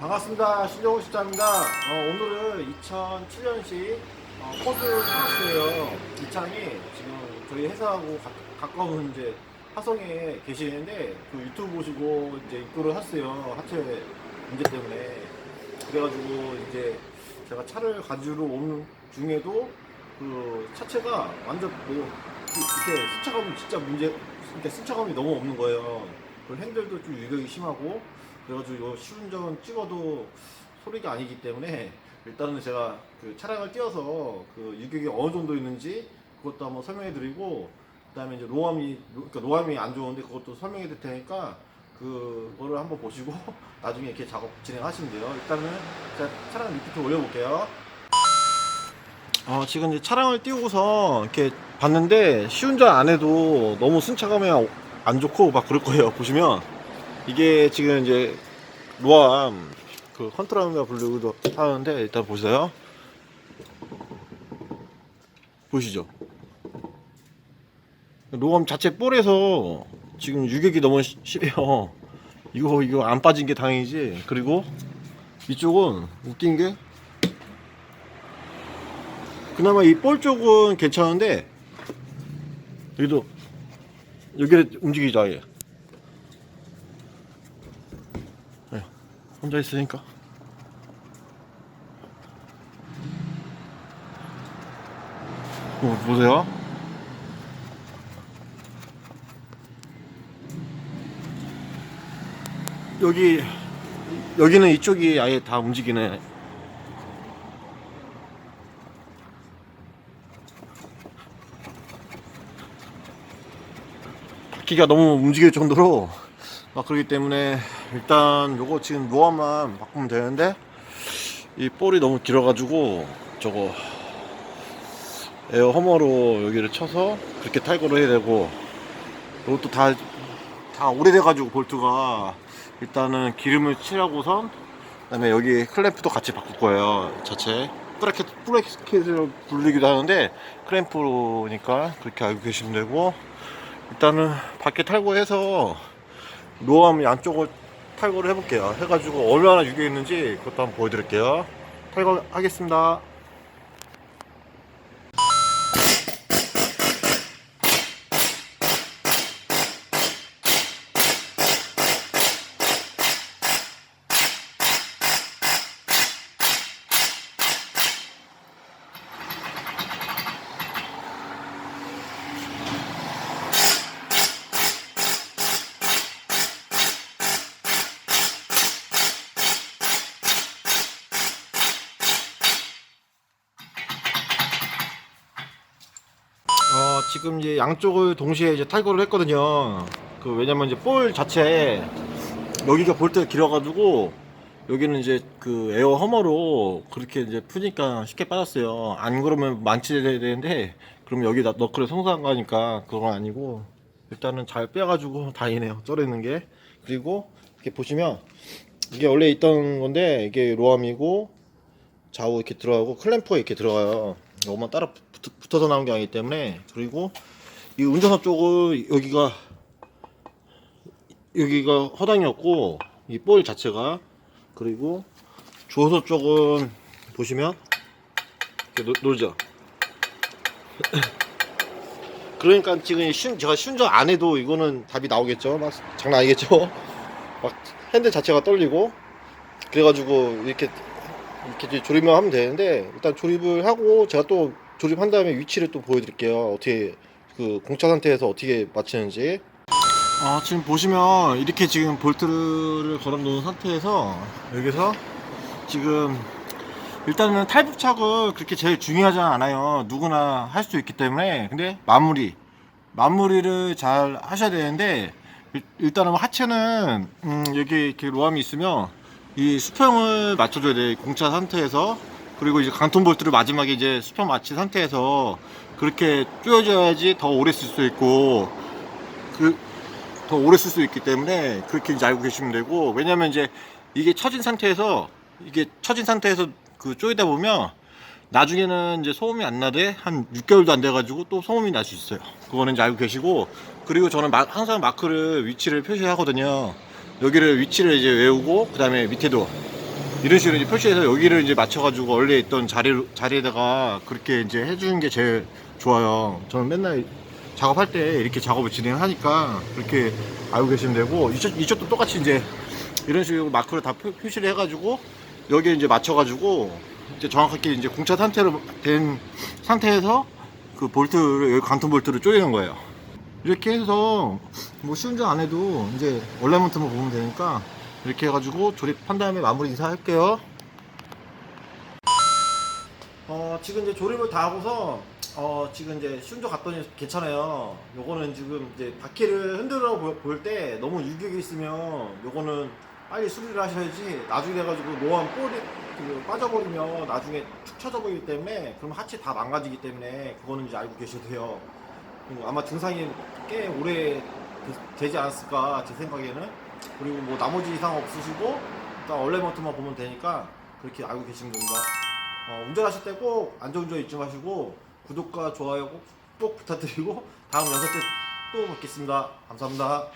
반갑습니다. 신정호 시장입니다. 어, 오늘은 2007년식 어, 포드 플러스예요. 이 차량이 지금 저희 회사하고 가, 가까운 이제 화성에 계시는데 그 유튜브 보시고 이제 입고를 했어요. 하체 문제 때문에. 그래가지고 이제 제가 차를 가지러 오는 중에도 그 차체가 완전 뭐 이렇게 승차감이 진짜 문제, 이렇게 승차감이 너무 없는 거예요. 그리고 핸들도 좀 유격이 심하고 그래가지고 요 시운전 찍어도 소리가 아니기 때문에 일단은 제가 그 차량을 띄워서 그 유격이 어느 정도 있는지 그것도 한번 설명해 드리고 그다음에 이제 로함이 그러니까 로함이 안 좋은데 그것도 설명해 드릴 테니까 그거를 한번 보시고 나중에 이렇게 작업 진행하시면 돼요. 일단은 제가 차량 리프트 올려볼게요. 어, 지금 이제 차량을 띄우고서 이렇게 봤는데 시운전 안 해도 너무 승차감이 안 좋고 막 그럴 거예요. 보시면 이게 지금 이제 로암 그 컨트라운가 부르기도 하는데 일단 보세요. 보시죠. 로암 자체 볼에서 지금 유격이 너무 시- 심해요. 이거 이거 안 빠진 게 다행이지. 그리고 이쪽은 웃긴 게 그나마 이 볼 쪽은 괜찮은데 여기도 여기를 움직이자 얘. 혼자 있으니까. 어, 보세요. 여기 여기는 이쪽이 아예 다 움직이네. 바퀴가 너무 움직일 정도로 막 그러기 때문에 일단 요거 지금 노화만 바꾸면 되는데 이 볼이 너무 길어가지고 저거 에어 허머로 여기를 쳐서 그렇게 탈거를 해야 되고 이것도 다, 다 오래돼가지고 볼트가 일단은 기름을 칠하고선 그 다음에 여기 클램프도 같이 바꿀 거예요 자체. 브라켓 브라켓을 불리기도 하는데 클램프니까 그렇게 알고 계시면 되고 일단은 밖에 탈거해서 로암 양쪽을 탈거를 해볼게요. 해가지고 얼마나 유게 있는지 그것도 한번 보여드릴게요. 탈거하겠습니다 어, 지금 이제 양쪽을 동시에 이제 탈거를 했거든요. 그 왜냐면 이제 볼 자체 여기가 볼트가 길어가지고 여기는 이제 그 에어 허머로 그렇게 이제 푸니까 쉽게 빠졌어요. 안 그러면 만취돼야 되는데 그럼 여기 다 너클에 성사한 거니까 그건 아니고 일단은 잘 빼가지고 다행이네요. 쩔어있는 게 그리고 이렇게 보시면 이게 원래 있던 건데 이게 로암이고 좌우 이렇게 들어가고 클램프가 이렇게 들어가요. 이것만 따라 붙, 붙어서 나온 게 아니기 때문에 그리고 이 운전석 쪽은 여기가 여기가 허당이었고 이 볼 자체가 그리고 조수 쪽은 보시면 이렇게 노, 놀죠. 그러니까 지금 쉬운, 제가 쉬운전 안 해도 이거는 답이 나오겠죠. 막 장난 아니겠죠. 막 핸들 자체가 떨리고 그래가지고 이렇게 이렇게 조립만 하면 되는데 일단 조립을 하고 제가 또 조립한 다음에 위치를 또 보여드릴게요. 어떻게 그 공차 상태에서 어떻게 맞추는지. 아 지금 보시면 이렇게 지금 볼트를 걸어 놓은 상태에서 여기서 지금 일단은 탈부착을 그렇게 제일 중요하지 않아요. 누구나 할 수 있기 때문에 근데 마무리 마무리를 잘 하셔야 되는데 일- 일단은 하체는 음, 여기 이렇게 로함이 있으면 이 수평을 맞춰줘야 돼 공차 상태에서 그리고 이제 강톤 볼트를 마지막에 이제 수평 맞춘 상태에서 그렇게 쪼여져야지 더 오래 쓸 수 있고 그 더 오래 쓸 수 있기 때문에 그렇게 이제 알고 계시면 되고 왜냐면 이제 이게 처진 상태에서 이게 처진 상태에서 그 쪼이다 보면 나중에는 이제 소음이 안 나되 한 6개월도 안 돼가지고 또 소음이 날 수 있어요. 그거는 이제 알고 계시고 그리고 저는 마- 항상 마크를 위치를 표시하거든요. 여기를 위치를 이제 외우고 그 다음에 밑에도 이런 식으로 이제 표시해서 여기를 이제 맞춰가지고 원래 있던 자리 자리에다가 그렇게 이제 해주는 게 제일 좋아요. 저는 맨날 작업할 때 이렇게 작업을 진행하니까 그렇게 알고 계시면 되고 이쪽 이쪽도 똑같이 이제 이런 식으로 마크를 다 표, 표시를 해가지고 여기에 이제 맞춰가지고 이제 정확하게 이제 공차 상태로 된 상태에서 그 볼트를 여기 관통 볼트를 조이는 거예요. 이렇게 해서 뭐 시운전 안 해도 이제 얼라이먼트만 보면 되니까 이렇게 해가지고 조립한 다음에 마무리 인사할게요. 어 지금 이제 조립을 다 하고서 어 지금 이제 시운전 갔더니 괜찮아요. 요거는 지금 이제 바퀴를 흔들어 볼 때 너무 유격이 있으면 요거는 빨리 수리를 하셔야지 나중에 돼가지고 노안 볼이 그 빠져버리면 나중에 축 처져 버리기 때문에 그럼 하체 다 망가지기 때문에 그거는 이제 알고 계셔도 돼요. 아마 증상이 꽤 오래 되- 되지 않았을까 제 생각에는. 그리고 뭐 나머지 이상 없으시고 일단 얼레먼트만 보면 되니까 그렇게 알고 계시면 됩니다. 어, 운전하실 때 꼭 안전운전 잊지 마시고 구독과 좋아요 꼭, 꼭 부탁드리고 다음 영상 때 또 뵙겠습니다. 감사합니다